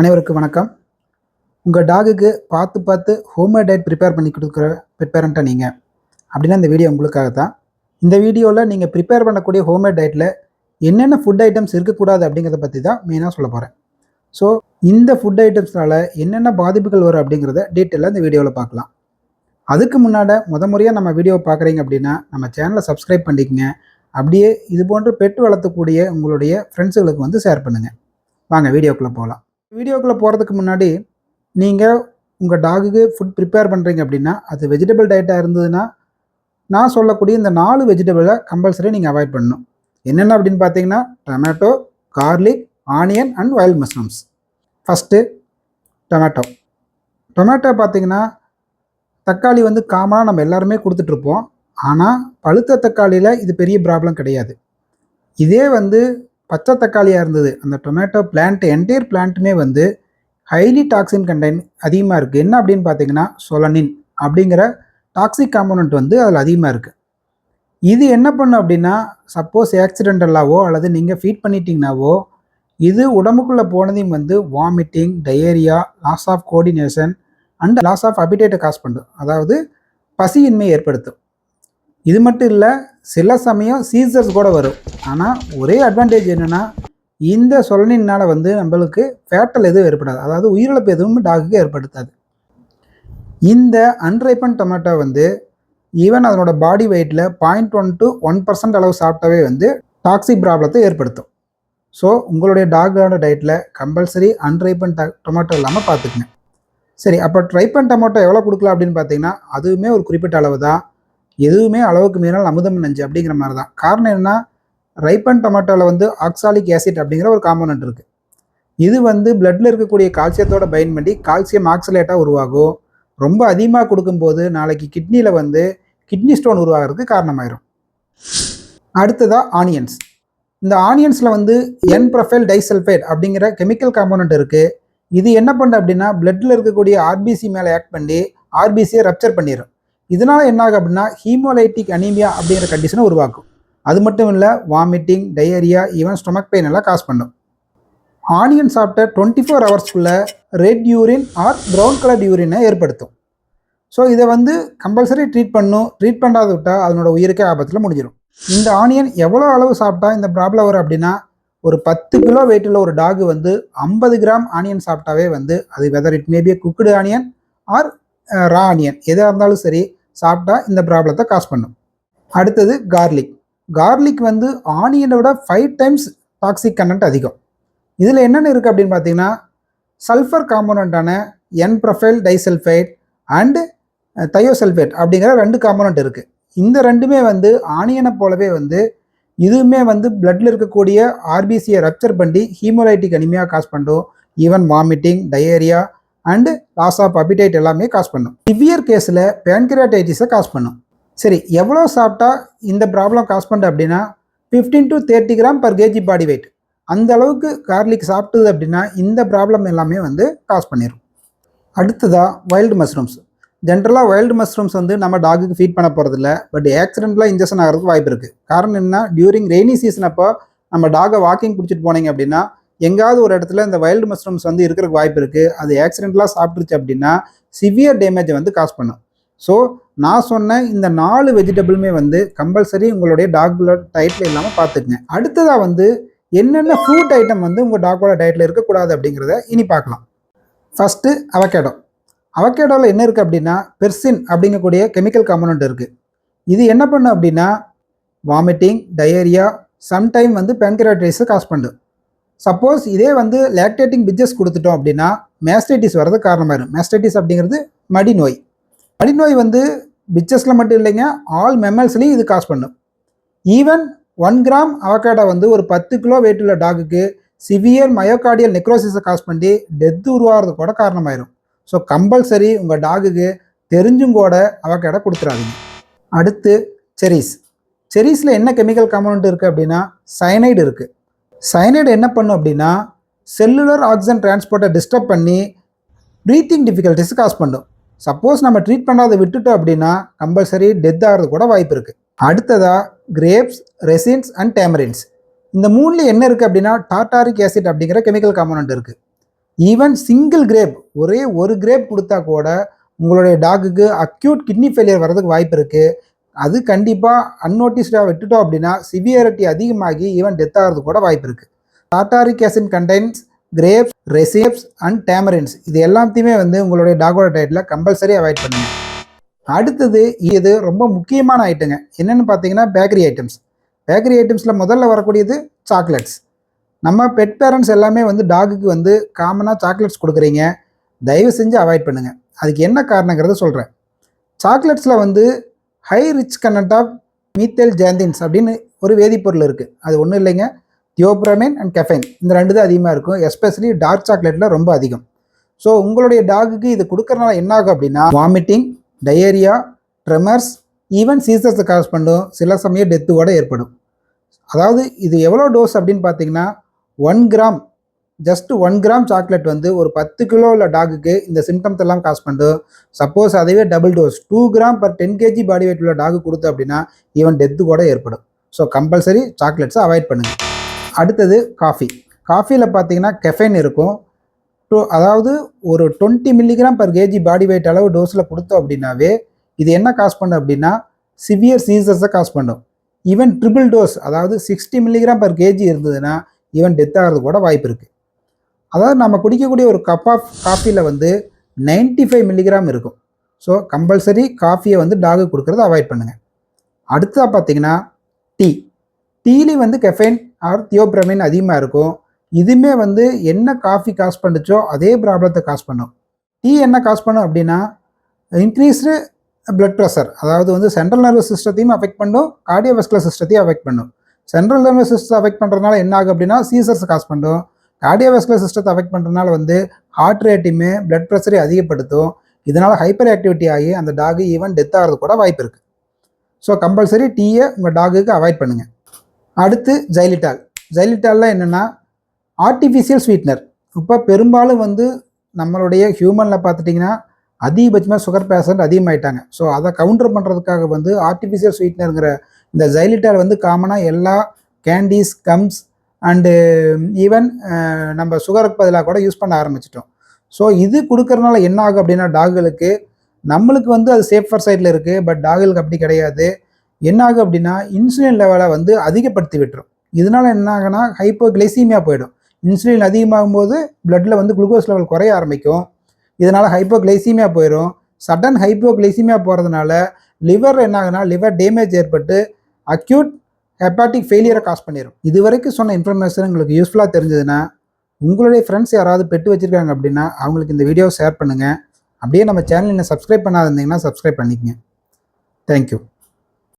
அனைவருக்கும் வணக்கம். உங்கள் டாகுக்கு பார்த்து பார்த்து ஹோம்மேட் டயட் ப்ரிப்பேர் பண்ணி கொடுக்குற ப்ரிப்பேரண்ட்டாக நீங்கள் அப்படின்னா இந்த வீடியோ உங்களுக்காக தான். இந்த வீடியோவில் நீங்கள் ப்ரிப்பேர் பண்ணக்கூடிய ஹோம்மேட் டயட்டில் என்னென்ன ஃபுட் ஐட்டம்ஸ் இருக்கக்கூடாது அப்படிங்கிறத பற்றி தான் மெயினாக சொல்ல போகிறேன் ஸோ இந்த ஃபுட் ஐட்டம்ஸ்னால என்னென்ன பாதிப்புகள் வரும் அப்படிங்கிறத டீட்டெயிலாக இந்த வீடியோவில் பார்க்கலாம். அதுக்கு முன்னாடி முத முறையாக நம்ம வீடியோவை பார்க்குறீங்க அப்படின்னா நம்ம சேனலை சப்ஸ்கிரைப் பண்ணிக்கங்க. அப்படியே இது போன்று பெட்டு வளர்த்தக்கூடிய உங்களுடைய ஃப்ரெண்ட்ஸுகளுக்கு வந்து ஷேர் பண்ணுங்கள் வாங்க வீடியோக்குள்ளே போகலாம். வீடியோக்குள்ளே போகிறதுக்கு முன்னாடி நீங்கள் உங்கள் டாகுக்கு ஃபுட் ப்ரிப்பேர் பண்ணுறீங்க அப்படின்னா அது வெஜிடபிள் டயட்டாக இருந்ததுன்னா நான் சொல்லக்கூடிய இந்த நாலு வெஜிடபிளை கம்பல்சரி நீங்கள் அவாய்ட் பண்ணணும். என்னென்ன அப்படின்னு பார்த்தீங்கன்னா tomato garlic onion and wild mushrooms first tomato tomato பார்த்தீங்கன்னா தக்காளி வந்து காமனாக நம்ம எல்லாருமே கொடுத்துட்ருப்போம் ஆனால் பழுத்த தக்காளியில் இது பெரிய ப்ராப்ளம் கிடையாது. இதே வந்து பச்சை தக்காளியாக இருந்தது. அந்த டொமேட்டோ பிளான்ட் என்டையர் பிளான்ட்டுமே வந்து ஹைலி டாக்ஸின் கண்டென்ட் அதிகமாக இருக்குது என்ன அப்படின்னு பார்த்தீங்கன்னா சொலனின் அப்படிங்கிற டாக்ஸிக் காம்போனண்ட் வந்து அதில் அதிகமாக இருக்குது இது என்ன பண்ணும் அப்படின்னா சப்போஸ் ஆக்சிடென்டலாவோ அல்லது நீங்கள் ஃபீட் பண்ணிட்டீங்கனாவோ இது உடம்புக்குள்ளே போனதையும் வந்து vomiting diarrhoea loss of coordination and loss of அபிடேட்டை cause பண்ணும். அதாவது பசியின்மை ஏற்படுத்தும். இது மட்டும் இல்லை சில சமயம் சீசர்ஸ் கூட வரும். ஆனால் ஒரே அட்வான்டேஜ் என்னென்னா இந்த சொலனினால் வந்து நம்மளுக்கு ஃபேட்டல் எதுவும் ஏற்படாது. அதாவது உயிரிழப்பு எதுவும் டாகுக்கு ஏற்படுத்தாது. இந்த அன்ரைப்பன் டொமேட்டோ வந்து ஈவன் அதனோட பாடி வெயிட்டில் point one to one percent அளவு சாப்பிட்டாவே வந்து டாக்ஸிக் ப்ராப்ளத்தை ஏற்படுத்தும். ஸோ உங்களுடைய டாகோட டயட்டில் கம்பல்சரி அன்ரைப்பன் டொமேட்டோ இல்லாமல் பார்த்துக்குங்க சரி அப்போ ட்ரைப்பன் டொமேட்டோ எவ்வளோ கொடுக்கலாம் அப்படின்னு பார்த்தீங்கன்னா அதுவுமே ஒரு குறிப்பிட்ட அளவு தான் எதுவுமே அளவுக்கு மீறினால் அமுதம் நஞ்சு அப்படிங்கிற மாதிரி தான் காரணம் என்னன்னா ரைப்பன் டொமேட்டோவில் வந்து ஆக்சாலிக் ஆசிட் அப்படிங்கிற ஒரு காம்போனன்ட் இருக்குது இது வந்து பிளட்டில் இருக்கக்கூடிய கால்சியத்தோட பைன் பண்ணி கால்சியம் ஆக்சலேட்டாக உருவாகும். ரொம்ப அதிகமாக கொடுக்கும்போது நாளைக்கு கிட்னியில் வந்து கிட்னி ஸ்டோன் உருவாகிறதுக்கு காரணமாயிரும். அடுத்ததாக ஆனியன்ஸ் இந்த ஆனியன்ஸில் வந்து என் ப்ரொஃபைல் டைசல்ஃபேட் அப்படிங்கிற கெமிக்கல் காம்போனன்ட் இருக்குது இது என்ன பண்ணுது அப்படின்னா பிளட்டில் இருக்கக்கூடிய ஆர்பிசி மேலே ஆக்ட் பண்ணி ஆர்பிசியை ரப்சர் பண்ணிடும் இதனால் என்னாகும் அப்படின்னா ஹீமோலைட்டிக் அனீமியா அப்படிங்கிற கண்டிஷனை உருவாக்கும். அது மட்டும் இல்லை vomiting diarrhoea even stomach pain எல்லாம் காஸ் பண்ணும். ஆனியன் சாப்பிட்ட twenty four ஹவர்ஸ்க்குள்ளே red urine or brown colour யூரினை ஏற்படுத்தும். ஸோ இதை வந்து கம்பல்சரி ட்ரீட் பண்ணும். ட்ரீட் பண்ணாத விட்டால் அதனோட உயிருக்கே ஆபத்தில் முடிஞ்சிடும் இந்த ஆனியன் எவ்வளோ அளவு சாப்பிட்டா இந்த ப்ராப்ளம் வரும் அப்படின்னா ஒரு பத்து கிலோ வெயிட்டில் ஒரு டாக் வந்து ஐம்பது கிராம் ஆனியன் சாப்பிட்டாவே வந்து அது whether it maybe cooked onion or raw onion எதாக இருந்தாலும் சரி சாப்பிட்டா இந்த ப்ராப்ளத்தை காஸ் பண்ணும். அடுத்தது கார்லிக் கார்லிக் வந்து ஆனியனை விட ஃபைவ் டைம்ஸ் டாக்ஸிக் கண்டென்ட் அதிகம். இதில் என்னென்ன இருக்குது அப்படின்னு பார்த்தீங்கன்னா sulphur காம்போனண்ட்டான N propyl disulphide and thiosulphate அப்படிங்கிற ரெண்டு காம்போனண்ட் இருக்குது இந்த ரெண்டுமே வந்து ஆனியனை போலவே வந்து இதுவுமே வந்து பிளட்டில் இருக்கக்கூடிய ஆர்பிசியை ரப்சர் பண்ணி ஹீமோலைட்டிக் அனிமையாக காஸ் பண்ணும். Even vomiting diarrhoea and loss of appetite எல்லாமே காஸ் பண்ணும். சிவியர் கேஸில் பேன்கிராட்டைட்டிஸை காஸ் பண்ணும். சரி எவ்வளோ சாப்பிட்டா இந்த ப்ராப்ளம் காஸ் பண்ணுது அப்படின்னா fifteen to thirty gram per KG body weight அந்த அளவுக்கு கார்லிக் சாப்பிட்டுது அப்படின்னா இந்த ப்ராப்ளம் எல்லாமே வந்து காஸ் பண்ணிடும் அடுத்ததாக வைல்டு மஷ்ரூம்ஸ் ஜென்ரலாக வைல்டு மஷ்ரூம்ஸ் வந்து நம்ம டாகுக்கு ஃபீட் பண்ண போகிறதில்ல பட் ஆக்சிடென்ட்லாம் இன்ஜெக்ஷன் ஆகிறதுக்கு வாய்ப்பு இருக்குது காரணம் என்ன? டியூரிங் ரெய்னி சீசன் அப்போ நம்ம டாகை வாக்கிங் பிடிச்சிட்டு போனீங்க அப்படின்னா எங்காவது ஒரு இடத்துல இந்த வைல்டு மஷ்ரூம்ஸ் வந்து இருக்கிறக்கு வாய்ப்பு இருக்குது அது ஆக்சிடென்ட்லாம் சாப்பிட்டுருச்சு அப்படின்னா சிவியர் டேமேஜை வந்து காஸ் பண்ணும். ஸோ நான் சொன்ன இந்த நாலு வெஜிடபிளுமே வந்து கம்பல்சரி உங்களுடைய டாக்களோட டயட்டில் இல்லாமல் பார்த்துக்குங்க. அடுத்ததாக வந்து என்னென்ன ஃப்ரூட் ஐட்டம் வந்து உங்கள் டாக்கோட டயட்டில் இருக்கக்கூடாது அப்படிங்கிறத இனி பார்க்கலாம். ஃபஸ்ட்டு அவகேடோ அவகேடோவில் என்ன இருக்குது அப்படின்னா பெர்சின் அப்படிங்கக்கூடிய கெமிக்கல் காம்பனண்ட் இருக்குது இது என்ன பண்ணும் அப்படின்னா வாமிட்டிங் டயேரியா சம்டைம் வந்து பேன்கிராட்ரைஸை காஸ் பண்ணும். சப்போஸ் இதே வந்து லேக்டேட்டிங் பிஜஸ் கொடுத்துட்டோம் அப்படின்னா மேஸ்டைட்டிஸ் வரது இருக்கும் மேஸ்டைட்டிஸ் அப்படிங்கிறது மடி நோய் வந்து பிச்சஸில் மட்டும் இல்லைங்க ஆல் மெமல்ஸ்லையும் இது காஸ் பண்ணும். ஈவன் ஒன் கிராம் அவகேடா வந்து ஒரு பத்து கிலோ வெயிட் உள்ள டாகுக்கு சிவியர் மயோகார்டியல் நெக்ரோசிஸை காஸ் பண்ணி டெத்து உருவாகிறது கூட காரணமாயிரும் ஸோ கம்பல்சரி உங்கள் டாகுக்கு தெரிஞ்சும் கூட அவகேடா கொடுத்துறாதீங்க. அடுத்து செரிஸ் செரிஸில் என்ன கெமிக்கல் காம்பனண்ட் இருக்குது அப்படின்னா சயனைடு இருக்குது சயனைடு என்ன பண்ணும் அப்படின்னா செல்லுலர் ஆக்சிஜன் டிரான்ஸ்போர்ட்டை டிஸ்டர்ப் பண்ணி ப்ரீத்திங் டிஃபிகல்ட்டிஸ் காஸ் பண்ணும். சப்போஸ் நம்ம ட்ரீட் பண்ணாத விட்டுட்டோம் அப்படின்னா கம்பல்சரி டெத் ஆகிறது கூட வாய்ப்பு இருக்குது அடுத்ததாக கிரேப்ஸ் ரெசின்ஸ் அண்ட் டேமரின்ஸ் இந்த மூணுல என்ன இருக்குது அப்படின்னா டாட்டாரிக் ஆசிட் அப்படிங்கிற கெமிக்கல் காம்பனண்ட் இருக்குது ஈவன் சிங்கிள் கிரேப் ஒரே ஒரு கிரேப் கொடுத்தா கூட உங்களுடைய டாகுக்கு அக்யூட் கிட்னி ஃபெயிலியர் வர்றதுக்கு வாய்ப்பு இருக்குது அது கண்டிப்பாக அன்னோட்டிஸ்டாக விட்டுட்டோம் அப்படின்னா சிவியரிட்டி அதிகமாகி ஈவன் டெத் ஆகிறது கூட வாய்ப்பு இருக்குது tartaric acid contains grapes recipes and tamarinds இது எல்லாத்தையுமே வந்து உங்களுடைய டாகோட டயட்டில் கம்பல்சரி அவாய்ட் பண்ணுங்க. அடுத்தது இது ரொம்ப முக்கியமான ஐட்டங்க என்னென்னு பார்த்தீங்கன்னா பேக்கரி ஐட்டம்ஸ் பேக்கரி ஐட்டம்ஸில் முதல்ல வரக்கூடியது சாக்லேட்ஸ் நம்ம பெட் பேரண்ட்ஸ் எல்லாமே வந்து டாகுக்கு வந்து காமனாக சாக்லேட்ஸ் கொடுக்குறீங்க. தயவு செஞ்சு அவாய்ட் பண்ணுங்கள் அதுக்கு என்ன காரணங்கிறத சொல்கிறேன் சாக்லேட்ஸில் வந்து high rich content of methyl xanthines அப்படின்னு ஒரு வேதிப்பொருள் இருக்குது அது ஒன்றும் இல்லைங்க. தியோப்ரமின் அண்ட் கெஃபைன் இந்த ரெண்டு தான் அதிகமாக இருக்கும். எஸ்பெஷலி டார்க் சாக்லேட்டில் ரொம்ப அதிகம். ஸோ உங்களுடைய டாகுக்கு இது கொடுக்கறனால என்ன ஆகும் அப்படின்னா வாமிட்டிங் டயேரியா ட்ரெமர்ஸ் ஈவன் சீசர்ஸை காஸ் பண்ணும். சில சமயம் டெத்து கூட ஏற்படும். அதாவது இது எவ்வளோ டோஸ் அப்படின்னு பார்த்தீங்கன்னா one gram just one gram chocolate வந்து ஒரு பத்து கிலோ உள்ள டாகுக்கு இந்த சிம்டம்ஸ் எல்லாம் காஸ் பண்ணும் சப்போஸ் அதுவே double dose two gram per ten KG body weight உள்ள டாகு கொடுத்து அப்படின்னா ஈவன் டெத்து கூட ஏற்படும். ஸோ கம்பல்சரி சாக்லேட்ஸை அவாய்ட் பண்ணுங்கள் அடுத்தது காஃபி காஃபியில் பார்த்தீங்கன்னா கெஃபைன் இருக்கும். ஸோ அதாவது ஒரு twenty milligram per KG body weight அளவு டோஸில் கொடுத்தோம் அப்படின்னாவே இது என்ன காஸ் பண்ணும் அப்படின்னா சிவியர் சீசர்ஸை காஸ் பண்ணும். ஈவன் ட்ரிபிள் டோஸ் அதாவது சிக்ஸ்டி மில்லிகிராம் பர் கேஜி இருந்ததுன்னா ஈவன் டெத் ஆகிறது கூட வாய்ப்பு இருக்குது அதாவது நம்ம குடிக்கக்கூடிய ஒரு கப் ஆஃப் காஃபியில் வந்து 95 ஃபைவ் மில்லிகிராம் இருக்கும். ஸோ கம்பல்சரி காஃபியை வந்து டாகு கொடுக்குறத அவாய்ட் பண்ணுங்கள் அடுத்ததாக பார்த்தீங்கன்னா டீ டீலி வந்து கெஃபைன் ஆர் தியோப்ரமின் அதிகமாக இருக்கும். இதுவுமே வந்து என்ன காஃபி காஸ் பண்ணுச்சோ அதே ப்ராப்ளத்தை காஸ் பண்ணும். டீ என்ன காஸ் பண்ணும் அப்படின்னா இன்க்ரீஸ்டு பிளட் ப்ரெஷர் அதாவது வந்து சென்ட்ரல் நர்வஸ் சிஸ்டத்தையும் அஃபெக்ட் பண்ணும் கார்டியோவெஸ்குலர் சிஸ்டத்தையும் அஃபெக்ட் பண்ணும். சென்ட்ரல் நர்வஸ் சிஸ்டம் அஃபெக்ட் பண்ணுறதுனால என்ன ஆகும் அப்படின்னா சீசர்ஸ் காஸ் பண்ணும். கார்டியோவாஸ்குலர் சிஸ்டத்தை அஃபெக்ட் பண்ணுறதுனால வந்து ஹார்ட் ரேட்டையுமே பிளட் ப்ரெஷரை அதிகப்படுத்தும். இதனால் ஹைப்பர் ஆக்டிவிட்டி ஆகி அந்த டாகு ஈவன் டெத் ஆகிறது கூட வாய்ப்பு இருக்குது ஸோ கம்பல்சரி டீயை உங்கள் டாகுக்கு அவாய்ட் பண்ணுங்கள் அடுத்து ஜைலிட்டால் ஜைலிட்டாலில் என்னென்னா ஆர்டிஃபிஷியல் ஸ்வீட்னர் இப்போ பெரும்பாலும் வந்து நம்மளுடைய ஹியூமனில் பார்த்துட்டிங்கன்னா அதிகபட்சமாக சுகர் பேஷண்ட் அதிகமாயிட்டாங்க. ஸோ அதை கவுண்டர் பண்ணுறதுக்காக வந்து ஆர்டிஃபிஷியல் ஸ்வீட்னருங்கிற இந்த ஜைலிட்டால் வந்து காமனாக எல்லா candies gums and even um, uh, நம்ம சுகருக்கு பதிலாக கூட யூஸ் பண்ண ஆரம்பிச்சிட்டோம். ஸோ இது கொடுக்கறனால என்ன ஆகும் அப்படின்னா டாகுகளுக்கு நம்மளுக்கு வந்து அது சேஃபர் சைடில் இருக்குது பட் டாகுகளுக்கு அப்படி கிடையாது. என்ன ஆகும் அப்படின்னா இன்சுலின் லெவலை வந்து அதிகப்படுத்தி விட்டுரும். இதனால் என்ன ஆகுனா ஹைப்போகிளைசீமியா போயிடும். இன்சுலின் அதிகமாகும் போது பிளட்டில் வந்து குளுக்கோஸ் லெவல் குறைய ஆரம்பிக்கும். இதனால் ஹைப்போகிளைசீமியா போயிடும் சடன் ஹைப்போகிளைசீமியா போகிறதுனால லிவர் என்ன ஆகுனா லிவர் டேமேஜ் ஏற்பட்டு அக்யூட் ஹெப்பாட்டிக் ஃபெயிலியரை காஸ் பண்ணிடும் இது வரைக்கும் சொன்ன இன்ஃபர்மேஷன் உங்களுக்கு யூஸ்ஃபுல்லாக தெரிஞ்சதுன்னா உங்களுடைய ஃப்ரெண்ட்ஸ் யாராவது பெட்டு வச்சுருக்காங்க அப்படின்னா அவங்களுக்கு இந்த வீடியோவை ஷேர் பண்ணுங்கள் அப்படியே நம்ம சேனல் இன்னும் சப்ஸ்கிரைப் பண்ணாதிருந்தீங்கன்னா சப்ஸ்கிரைப் பண்ணிக்கங்க. Thank you